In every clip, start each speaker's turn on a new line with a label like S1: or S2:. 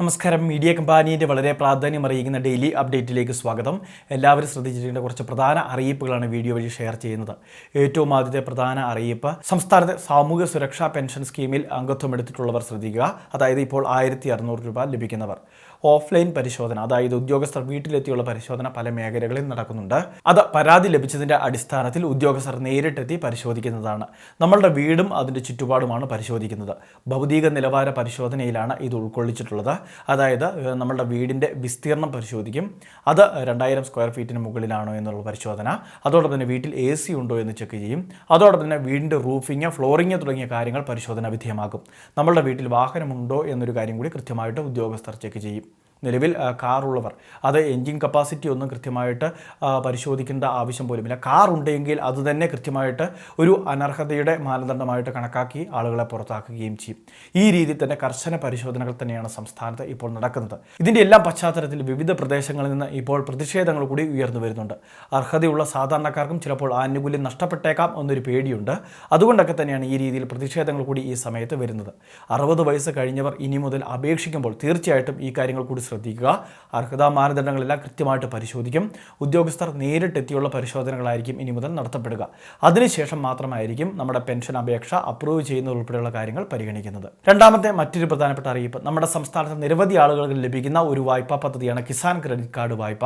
S1: നമസ്കാരം. മീഡിയ കമ്പാനിയുടെ വളരെ പ്രാധാന്യം അറിയിക്കുന്ന ഡെയിലി അപ്ഡേറ്റിലേക്ക് സ്വാഗതം. എല്ലാവരും ശ്രദ്ധിച്ചിരിക്കേണ്ട കുറച്ച് പ്രധാന അറിയിപ്പുകളാണ് വീഡിയോ വഴി ഷെയർ ചെയ്യുന്നത്. ഏറ്റവും ആദ്യത്തെ പ്രധാന അറിയിപ്പ് സംസ്ഥാനത്തെ സാമൂഹ്യ സുരക്ഷാ പെൻഷൻ സ്കീമിൽ അംഗത്വം എടുത്തിട്ടുള്ളവർ ശ്രദ്ധിക്കുക. അതായത് ഇപ്പോൾ ആയിരത്തി അറുന്നൂറ് രൂപ ലഭിക്കുന്നവർ. ഓഫ്ലൈൻ പരിശോധന അതായത് ഉദ്യോഗസ്ഥർ വീട്ടിലെത്തിയുള്ള പരിശോധന പല മേഖലകളിൽ നടക്കുന്നുണ്ട്. അത് പരാതി ലഭിച്ചതിന്റെ അടിസ്ഥാനത്തിൽ ഉദ്യോഗസ്ഥർ നേരിട്ടെത്തി പരിശോധിക്കുന്നതാണ്. നമ്മളുടെ വീടും അതിന്റെ ചുറ്റുപാടുമാണ് പരിശോധിക്കുന്നത്. ഭൗതിക നിലവാര പരിശോധനയിലാണ് ഇത് ഉൾക്കൊള്ളിച്ചിട്ടുള്ളത്. അതായത് നമ്മളുടെ വീടിന്റെ വിസ്തീർണം പരിശോധിക്കും. അത് രണ്ടായിരം സ്ക്വയർ ഫീറ്റിന് മുകളിലാണോ എന്നുള്ള പരിശോധന. അതോടൊപ്പം തന്നെ വീട്ടിൽ എ സി ഉണ്ടോ എന്ന് ചെക്ക് ചെയ്യും. അതോടൊപ്പം തന്നെ വീടിന്റെ റൂഫിങ് ഫ്ലോറിങ് തുടങ്ങിയ കാര്യങ്ങൾ പരിശോധന വിധേയമാക്കും. നമ്മളുടെ വീട്ടിൽ വാഹനമുണ്ടോ എന്നൊരു കാര്യം കൂടി കൃത്യമായിട്ട് ഉദ്യോഗസ്ഥർ ചെക്ക് ചെയ്യും. നിലവിൽ കാറുള്ളവർ. അത് എൻജിൻ കപ്പാസിറ്റി ഒന്നും കൃത്യമായിട്ട് പരിശോധിക്കേണ്ട ആവശ്യം പോലുമില്ല. കാർ ഉണ്ടെങ്കിൽ അത് തന്നെ കൃത്യമായിട്ട് ഒരു അനർഹതയുടെ മാനദണ്ഡമായിട്ട് കണക്കാക്കി ആളുകളെ പുറത്താക്കുകയും ചെയ്യും. ഈ രീതിയിൽ തന്നെ കർശന പരിശോധനകൾ തന്നെയാണ് സംസ്ഥാനത്ത് ഇപ്പോൾ നടക്കുന്നത്. ഇതിന്റെ എല്ലാം പശ്ചാത്തലത്തിൽ വിവിധ പ്രദേശങ്ങളിൽ നിന്ന് ഇപ്പോൾ പ്രതിഷേധങ്ങൾ കൂടി ഉയർന്നു വരുന്നുണ്ട്. അർഹതയുള്ള സാധാരണക്കാർക്കും ചിലപ്പോൾ ആനുകൂല്യം നഷ്ടപ്പെട്ടേക്കാം എന്നൊരു പേടിയുണ്ട്. അതുകൊണ്ടൊക്കെ തന്നെയാണ് ഈ രീതിയിൽ പ്രതിഷേധങ്ങൾ കൂടി ഈ സമയത്ത് വരുന്നത്. അറുപത് വയസ്സ് കഴിഞ്ഞവർ ഇനി മുതൽ അപേക്ഷിക്കുമ്പോൾ തീർച്ചയായിട്ടും ഈ കാര്യങ്ങൾ കൂടി ശ്രദ്ധിക്കുക. അർഹതാ മാനദണ്ഡങ്ങളെല്ലാം കൃത്യമായിട്ട് പരിശോധിക്കും. ഉദ്യോഗസ്ഥർ നേരിട്ടെത്തിയുള്ള പരിശോധനകളായിരിക്കും ഇനി മുതൽ നടത്തപ്പെടുക. അതിനുശേഷം മാത്രമായിരിക്കും നമ്മുടെ പെൻഷൻ അപേക്ഷ അപ്രൂവ് ചെയ്യുന്നത് ഉൾപ്പെടെയുള്ള കാര്യങ്ങൾ പരിഗണിക്കുന്നത്. രണ്ടാമത്തെ മറ്റൊരു പ്രധാനപ്പെട്ട അറിയിപ്പ്. നമ്മുടെ സംസ്ഥാനത്ത് നിരവധി ആളുകൾക്ക് ലഭിക്കുന്ന ഒരു വായ്പാ പദ്ധതിയാണ് കിസാൻ ക്രെഡിറ്റ് കാർഡ് വായ്പ.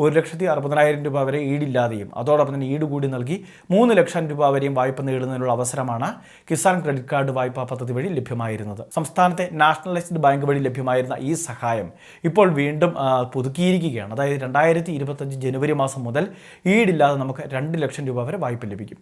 S1: ഒരു ലക്ഷത്തി അറുപതിനായിരം രൂപ വരെ ഈടില്ലാതെയും അതോടൊപ്പം തന്നെ ഈട് കൂടി നൽകി മൂന്ന് ലക്ഷം രൂപ വരെയും വായ്പ നേടുന്നതിനുള്ള അവസരമാണ് കിസാൻ ക്രെഡിറ്റ് കാർഡ് വായ്പാ പദ്ധതി വഴി ലഭ്യമായിരുന്നത്. സംസ്ഥാനത്തെ നാഷണലൈസ്ഡ് ബാങ്ക് വഴി ലഭ്യമായിരുന്ന ഈ സഹായം ഇപ്പോൾ വീണ്ടും പുതുക്കിയിരിക്കുകയാണ്. അതായത് രണ്ടായിരത്തി ഇരുപത്തഞ്ച് ജനുവരി മാസം മുതൽ ഈടില്ലാതെ നമുക്ക് രണ്ട് ലക്ഷം രൂപ വരെ വായ്പ ലഭിക്കും.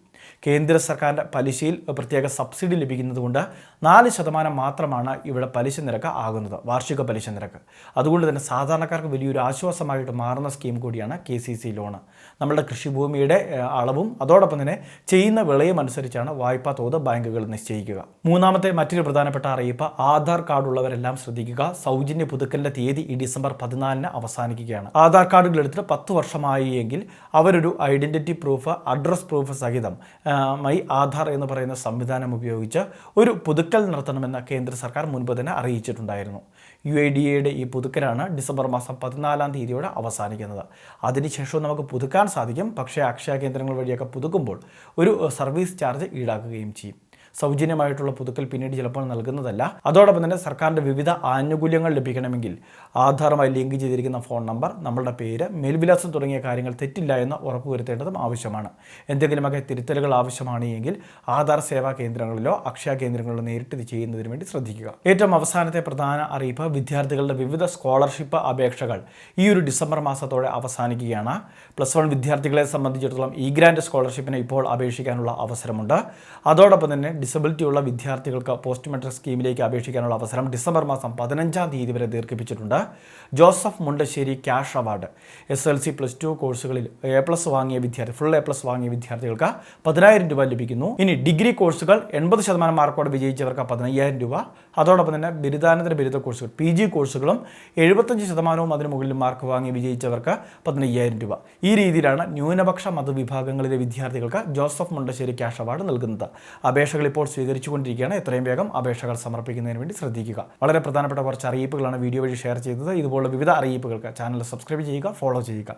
S1: കേന്ദ്ര സർക്കാരിന്റെ പലിശയിൽ പ്രത്യേക സബ്സിഡി ലഭിക്കുന്നതുകൊണ്ട് നാല് ശതമാനം മാത്രമാണ് ഇവിടെ പലിശ നിരക്ക് ആകുന്നത് വാർഷിക പലിശ നിരക്ക്. അതുകൊണ്ട് തന്നെ സാധാരണക്കാർക്ക് വലിയൊരു ആശ്വാസമായിട്ട് മാറുന്ന സ്കീം കൂടിയാണ് കെ സി സി ലോണ്. നമ്മുടെ കൃഷിഭൂമിയുടെ അളവും അതോടൊപ്പം തന്നെ ചെയ്യുന്ന വിളയും അനുസരിച്ചാണ് വായ്പാ തോത് ബാങ്കുകൾ നിശ്ചയിക്കുക. മൂന്നാമത്തെ മറ്റൊരു പ്രധാനപ്പെട്ട അറിയിപ്പ് ആധാർ കാർഡ് ഉള്ളവരെല്ലാം ശ്രദ്ധിക്കുക. സൗജന്യ പുതുക്കലിന്റെ തീയതി ഈ ഡിസംബർ പതിനാലിന് അവസാനിക്കുകയാണ്. ആധാർ കാർഡുകൾ എടുത്തിട്ട് പത്ത് വർഷമായി എങ്കിൽ അവരൊരു ഐഡന്റിറ്റി പ്രൂഫ് അഡ്രസ് പ്രൂഫ് സഹിതം മൈ ആധാർ എന്ന് പറയുന്ന സംവിധാനം ഉപയോഗിച്ച് ഒരു പുതുക്കൽ നടത്തണമെന്ന് കേന്ദ്ര സർക്കാർ മുൻപ് തന്നെ അറിയിച്ചിട്ടുണ്ടായിരുന്നു. യു ഐ ഡി എയുടെ ഈ പുതുക്കലാണ് ഡിസംബർ മാസം പതിനാലാം തീയതിയോടെ അവസാനിക്കുന്നത്. അതിനുശേഷവും നമുക്ക് പുതുക്കാൻ സാധിക്കും. പക്ഷേ അക്ഷയ കേന്ദ്രങ്ങൾ വഴിയൊക്കെ പുതുക്കുമ്പോൾ ഒരു സർവീസ് ചാർജ് ഈടാക്കുകയും ചെയ്യും. സൗജന്യമായിട്ടുള്ള പുതുക്കൽ പിന്നീട് ചിലപ്പോൾ നൽകുന്നതല്ല. അതോടൊപ്പം തന്നെ സർക്കാരിന്റെ വിവിധ ആനുകൂല്യങ്ങൾ ലഭിക്കണമെങ്കിൽ ആധാറുമായി ലിങ്ക് ചെയ്തിരിക്കുന്ന ഫോൺ നമ്പർ നമ്മളുടെ പേര് മേൽവിലാസം തുടങ്ങിയ കാര്യങ്ങൾ തെറ്റില്ല എന്ന് ഉറപ്പുവരുത്തേണ്ടതും ആവശ്യമാണ്. എന്തെങ്കിലുമൊക്കെ തിരുത്തലുകൾ ആവശ്യമാണെങ്കിൽ ആധാർ സേവാ കേന്ദ്രങ്ങളിലോ അക്ഷയ കേന്ദ്രങ്ങളിലോ നേരിട്ട് ഇത് ചെയ്യുന്നതിന് വേണ്ടി ശ്രദ്ധിക്കുക. ഏറ്റവും അവസാനത്തെ പ്രധാന അറിയിപ്പ് വിദ്യാർത്ഥികളുടെ വിവിധ സ്കോളർഷിപ്പ് അപേക്ഷകൾ ഈ ഒരു ഡിസംബർ മാസത്തോടെ അവസാനിക്കുകയാണ്. പ്ലസ് വൺ വിദ്യാർത്ഥികളെ സംബന്ധിച്ചിടത്തോളം ഇ ഗ്രാൻഡ് സ്കോളർഷിപ്പിന് ഇപ്പോൾ അപേക്ഷിക്കാനുള്ള അവസരമുണ്ട്. അതോടൊപ്പം തന്നെ ഡിസബിലിറ്റി ഉള്ള വിദ്യാർത്ഥികൾക്ക് പോസ്റ്റ് മെട്രിക് സ്കീമിലേക്ക് അപേക്ഷിക്കാനുള്ള അവസരം ഡിസംബർ മാസം പതിനഞ്ചാം തീയതി വരെ ദീർഘിപ്പിച്ചിട്ടുണ്ട്. Joseph Mundassery cash award S L C plus two കോഴ്സുകളിൽ എ പ്ലസ് വാങ്ങിയ വിദ്യാർത്ഥി ഫുൾ എ പ്ലസ് വാങ്ങിയ വിദ്യാർത്ഥികൾക്ക് പതിനായിരം രൂപ ലഭിക്കുന്നു. ഇനി ഡിഗ്രി കോഴ്സുകൾ എൺപത് ശതമാനം മാർക്കോടെ വിജയിച്ചവർക്ക് പതിനയ്യായിരം രൂപ. അതോടൊപ്പം തന്നെ ബിരുദാനന്തര ബിരുദ കോഴ്സുകൾ പി ജി കോഴ്സുകളും എഴുപത്തഞ്ച് ശതമാനവും അതിന് മുകളിൽ മാർക്ക് വാങ്ങി വിജയിച്ചവർക്ക് പതിനയ്യായിരം രൂപ. ഈ രീതിയിലാണ് ന്യൂനപക്ഷ മതവിഭാഗങ്ങളിലെ വിദ്യാർത്ഥികൾക്ക് ജോസഫ് മുണ്ടശ്ശേരി ക്യാഷ് അവാർഡ് നൽകുന്നത്. അപേക്ഷകൾ ഇപ്പോൾ സ്വീകരിച്ചുകൊണ്ടിരിക്കുകയാണ്. എത്രയും വേഗം അപേക്ഷകൾ സമർപ്പിക്കുന്നതിന് വേണ്ടി ശ്രദ്ധിക്കുക. വളരെ പ്രധാനപ്പെട്ട കുറച്ച് അറിയിപ്പുകളാണ് വീഡിയോ വഴി ഷെയർ ചെയ്തത്. ഇതുപോലുള്ള വിവിധ അറിയിപ്പുകൾക്ക് ചാനൽ സബ്സ്ക്രൈബ് ചെയ്യുക ഫോളോ ചെയ്യുക.